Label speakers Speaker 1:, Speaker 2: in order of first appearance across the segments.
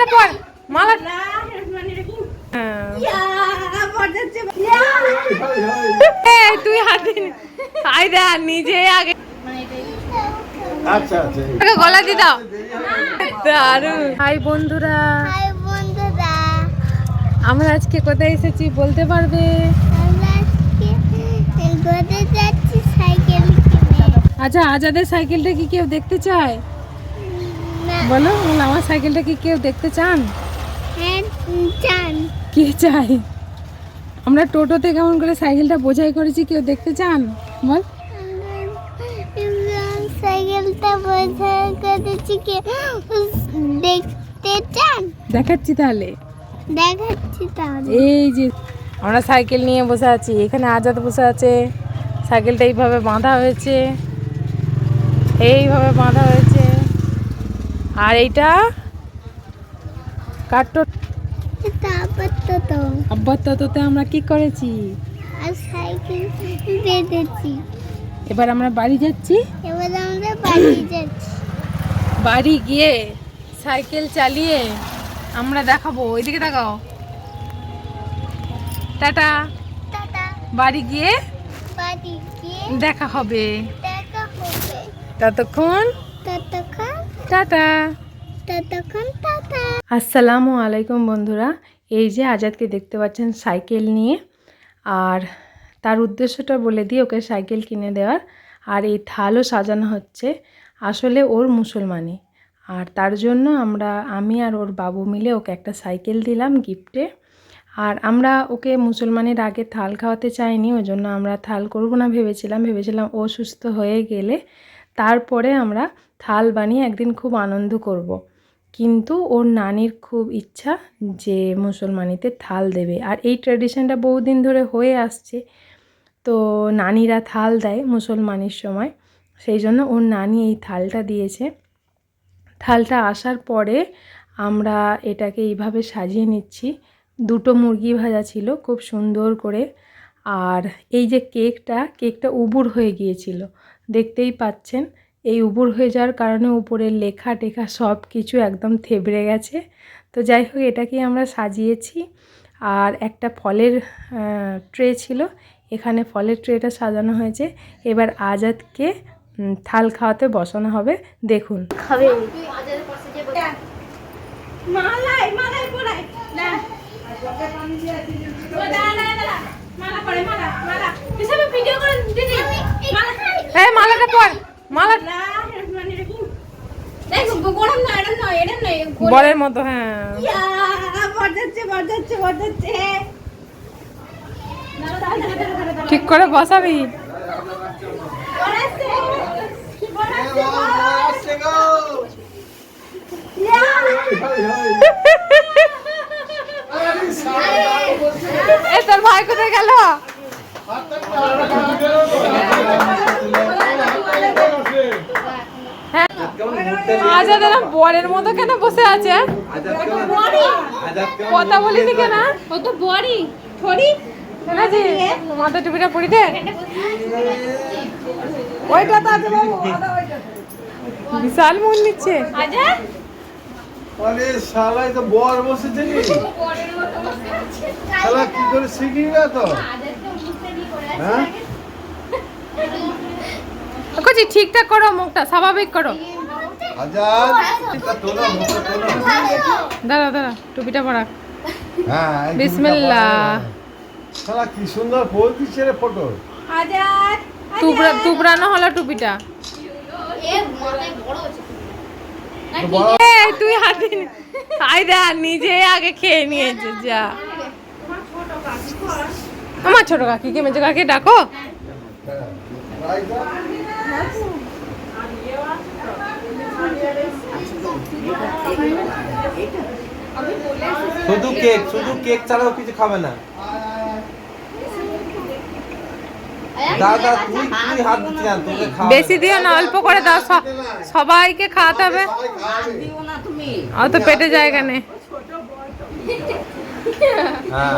Speaker 1: মালাটা পর মালা হ্যাঁ। তুই হাতে আই দা নিজে আগে
Speaker 2: আচ্ছা আচ্ছা।
Speaker 1: গলা দি দাও। দারুণ হাই বন্ধুরা।
Speaker 3: হাই বন্ধুরা।
Speaker 1: আমরা আজকে কোথায় এসেছি বলতে পারবে?
Speaker 3: আমরা আজকে ঘুরতে যাচ্ছি সাইকেল কিনে।
Speaker 1: আচ্ছা আজাদের সাইকেলটা কি কেউ দেখতে চায়? বলো বলো, আমার সাইকেলটা কি কেউ দেখতে চান?
Speaker 3: হ্যাঁ চান।
Speaker 1: কে চায়? আমরা টোটোতে কেমন করে সাইকেলটা বোঝাই করেছি কেউ দেখতে চান? বল।
Speaker 3: সাইকেলটা বোঝা করেছি কি দেখতে চান?
Speaker 1: দেখাচ্ছি তাহলে।
Speaker 3: দেখাচ্ছি তাহলে।
Speaker 1: এই যে আমরা সাইকেল নিয়ে বসে আছি এখানে আজাদ বসে আছে সাইকেলটা এইভাবে বাঁধা হয়েছে এইভাবে বাঁধা হয়েছে। আর এইটা? কাটো
Speaker 3: তারপর তো তো
Speaker 1: আব্বার তততে আমরা কি করেছি? এবার আমরা বাড়ি যাচ্ছি?
Speaker 3: এবার আমরা বাড়ি যাচ্ছি।
Speaker 1: বাড়ি গিয়ে সাইকেল চালিয়ে আমরা দেখাবো। ওইদিকে দেখাও টাটা। বাড়ি গিয়ে দেখা হবে। ততক্ষণ টাটা।
Speaker 3: ততক্ষণ টাটা।
Speaker 1: আসসালামু আলাইকুম বন্ধুরা। এই যে আজাদকে দেখতে পাচ্ছেন সাইকেল নিয়ে। আর তার উদ্দেশ্যটা বলে দিই ওকে সাইকেল কিনে দেওয়ার। আর এই থালও সাজানো হচ্ছে। আসলে ওর মুসলমানি। আর তার জন্য আমরা আমি আর ওর বাবু মিলে ওকে একটা সাইকেল দিলাম গিফটে। আর আমরা ওকে মুসলমানের আগে থাল খাওয়াতে চাইনি ওই জন্য আমরা থাল করব না ভেবেছিলাম। ভেবেছিলাম ও সুস্থ হয়ে গেলে তারপরে আমরা থাল বানিয়ে একদিন খুব আনন্দ করব। কিন্তু ওর নানির খুব ইচ্ছা যে মুসলমানিতে থাল দেবে। আর এই ট্র্যাডিশনটা বহুদিন ধরে হয়ে আসছে। তো নানিরা থাল দেয় মুসলমানির সময়। সেই জন্য ওর নানি এই থালটা দিয়েছে। থালটা আসার পরে আমরা এটাকে এইভাবে সাজিয়ে নিচ্ছি। দুটো মুরগি ভাজা ছিল, খুব সুন্দর করে আর এই যে কেকটা কেকটা উবুর হয়ে গিয়েছিল। দেখতেই পাচ্ছেন এই উবুর হয়ে যাওয়ার কারণে উপরের লেখা টেখা সব কিছু একদম থেবড়ে গেছে। তো যাই হোক এটাকে আমরা সাজিয়েছি? আর একটা ফলের ট্রে ছিল। এখানে ফলের ট্রেটা সাজানো হয়েছে। এবার আজাদকে থাল খাওয়াতে বসানো হবে। দেখুন।
Speaker 3: খাবে।
Speaker 1: এই মালাটা পর মালা বলের মতো হ্যাঁ। ঠিক করে বসাবি। এ তোর ভাই কোথায় গেল? আজাদ এরম বরের মতো কেন বসে আছে? কথা বলিনি কেন? ও তো বড়ি থরি মাথা টুপিটা পরি দে। ওইটা তো আছে বাবু বিশাল মন নিচ্ছে
Speaker 2: আরে শালাই তো বর বসেছে নি। শালা কি করে শিখি না তো? হ্যাঁ?
Speaker 1: কচি ঠিকঠাক করো মুখটা স্বাভাবিক করো।
Speaker 2: আজাদ এটা তোলা মুখে
Speaker 1: দাঁড়া দাঁড়া টুপিটা পরা।
Speaker 2: হ্যাঁ এই
Speaker 1: বিসমিল্লাহ।
Speaker 2: শালা কি সুন্দর পোজ দিচ্ছে রে ফটো।
Speaker 1: তুবড়া তুবড়ানো হলো টুপিটা? এই, তুই আগে খেয়ে নিয়েছে যা আমার ছোট কাকিকে মেজো কাকি ডাকো
Speaker 4: শুধু কেক শুধু কেক ছাড়াও কিছু খাবে না। দাদা তুই তুই হাত দিতে জান তোকে খাওয়া
Speaker 1: বেশি দিও না অল্প করে দাও সবাইকে খাওয়াতে হবে। অত পেটে জায়গা নেই।
Speaker 4: হ্যাঁ।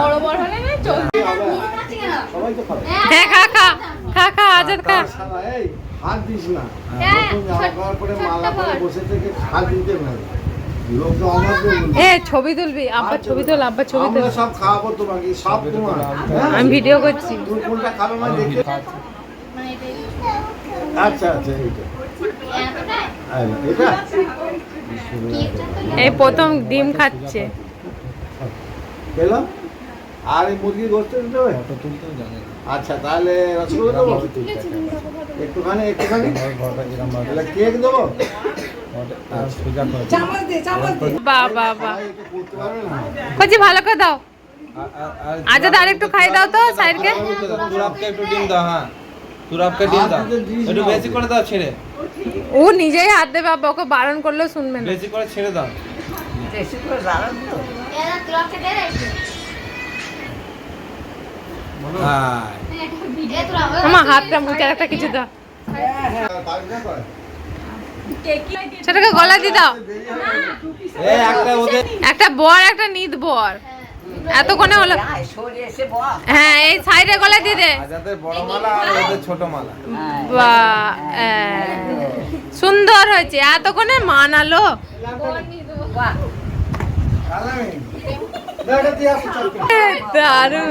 Speaker 2: খাবে।
Speaker 1: হ্যাঁ খা খা খা খা আজাদ খা।
Speaker 2: হাত দিস না।
Speaker 3: হ্যাঁ,
Speaker 2: মালা পরে বসে থেকে হাত দিতে
Speaker 1: এ ছবি তুলবি আব্বা ছবি তোল আব্বা ছবি তোল।
Speaker 2: সব খাওয়াবো তোমাকে সব তোমার?
Speaker 1: আমি ভিডিও করছি।
Speaker 2: তুমি কোনটা খাবে মানে দেখে। আচ্ছা আচ্ছা এইটা এটা।
Speaker 1: এই প্রথম ডিম খাচ্ছে।
Speaker 2: আর এই মুরগির গোস্ত দিতে হবে? আচ্ছা তাহলে রসগোল্লা দেবো? একটুখানি একটুখানি। কেক দেবো? না
Speaker 1: কচি ভালো করে দাও। আজাদ আর একটু খাই দাও তো সাইডকে।
Speaker 4: তুরাপকে একটু ডিম দাও হ্যাঁ। তুরাপকে ডিম দাও। একটু বেশি করে দাও ছেড়ে।
Speaker 1: ও নিজেই হাত দেবে আব্বা ওকে বারণ করলেও শুনবে না।
Speaker 4: বেশি করে ছেড়ে দাও। হ্যাঁ।
Speaker 1: আমার হাতটা মুখে একটা কিছু দাও।
Speaker 2: বাড়িটা করে।
Speaker 1: সেটাকে গলা দিয়ে দাও।
Speaker 4: একটা
Speaker 1: বর একটা নিদ বর। এতক্ষণে হলো হ্যাঁ এই সাইডে গলা দিয়ে দে।
Speaker 4: আজাদের বড় মালা আর ওদের ছোট মালা।
Speaker 1: বা আহ, সুন্দর হয়েছে। এতক্ষণে মানালো। দারুণ।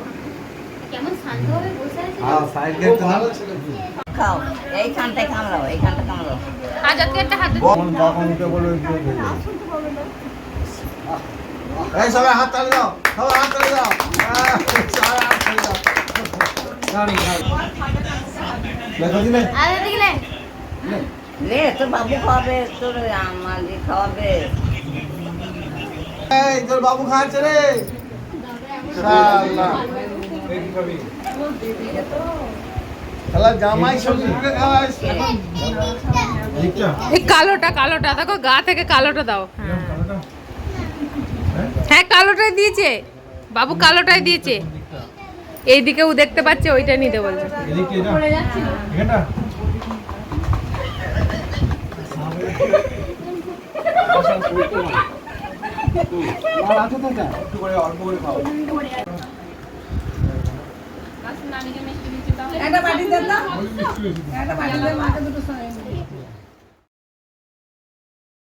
Speaker 5: খাও এইখানটায় কামড়াও এইখানটা কামড়াও
Speaker 1: আজাদকে একটা হাত
Speaker 2: বোন কখন উঠে বলে একটু দিয়ে দাও। এই সবাই হাত তালি দাও সবাই হাত তালি দাও। আহ, সবাই হাত তালি দাও। দাঁড়ি, দাঁড়ি। দেখো দিলে?
Speaker 3: আরে দেখলে
Speaker 5: লে। তোর বাবু খাওয়াবে তোর আমাদের খাওয়াবে।
Speaker 2: এই তোর বাবু খাচ্ছে রে।
Speaker 1: এই কালোটা কালোটা দেখো গা থেকে কালোটা দাও। হ্যাঁ। হ্যাঁ কালোটাই দিয়েছে। বাবু কালোটাই দিয়েছে। এইদিকে ও দেখতে পাচ্ছে ওইটা নিতে বলছে।
Speaker 2: একটু করে অল্প করে খাও
Speaker 6: একটা বাটি দেন না? একটা বাটি দেন মাকে দুটো সঙ্গে